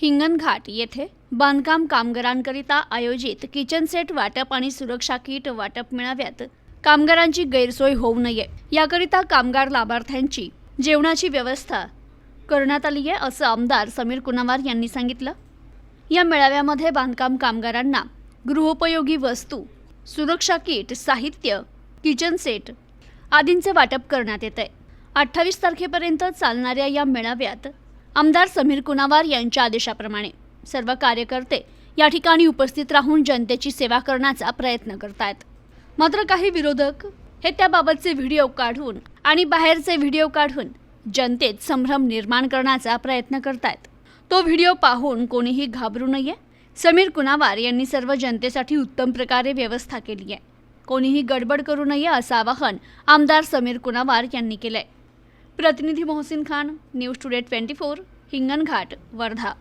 हिंगणघाट येथे बांधकाम कामगारांकरिता आयोजित किचन सेट वाटप आणि सुरक्षा किट वाटप मेळाव्यात कामगारांची गैरसोय होऊ नये. याकरिता कामगार लाभार्थ्यांची जेवणाची व्यवस्था करण्यात आली आहे असं आमदार समीर कुनावार यांनी सांगितलं. या मेळाव्यामध्ये बांधकाम कामगारांना गृहोपयोगी वस्तू सुरक्षा किट साहित्य किचन सेट आदींचे वाटप करण्यात येत आहे अठ्ठावीस तारखेपर्यंत चालणाऱ्या या मेळाव्यात आमदार समीर कुनावार यांच्या आदेशाप्रमाणे. सर्व कार्यकर्ते या ठिकाणी उपस्थित राहून जनतेची सेवा करण्याचा प्रयत्न करतायत. मात्र काही विरोधक हे त्याबाबतचे व्हिडिओ काढून आणि बाहेरचे व्हिडिओ काढून जनतेत संभ्रम निर्माण करण्याचा प्रयत्न करतायत. तो व्हिडिओ पाहून कोणीही घाबरू नये. समीर कुनावार यांनी सर्व जनतेसाठी उत्तम प्रकारे व्यवस्था केली आहे. कोणीही गडबड करू नये असं आवाहन आमदार समीर कुनावार यांनी केलंय. प्रतिनिधी Mohsin Khan news today twenty four Hinganghat Wardha.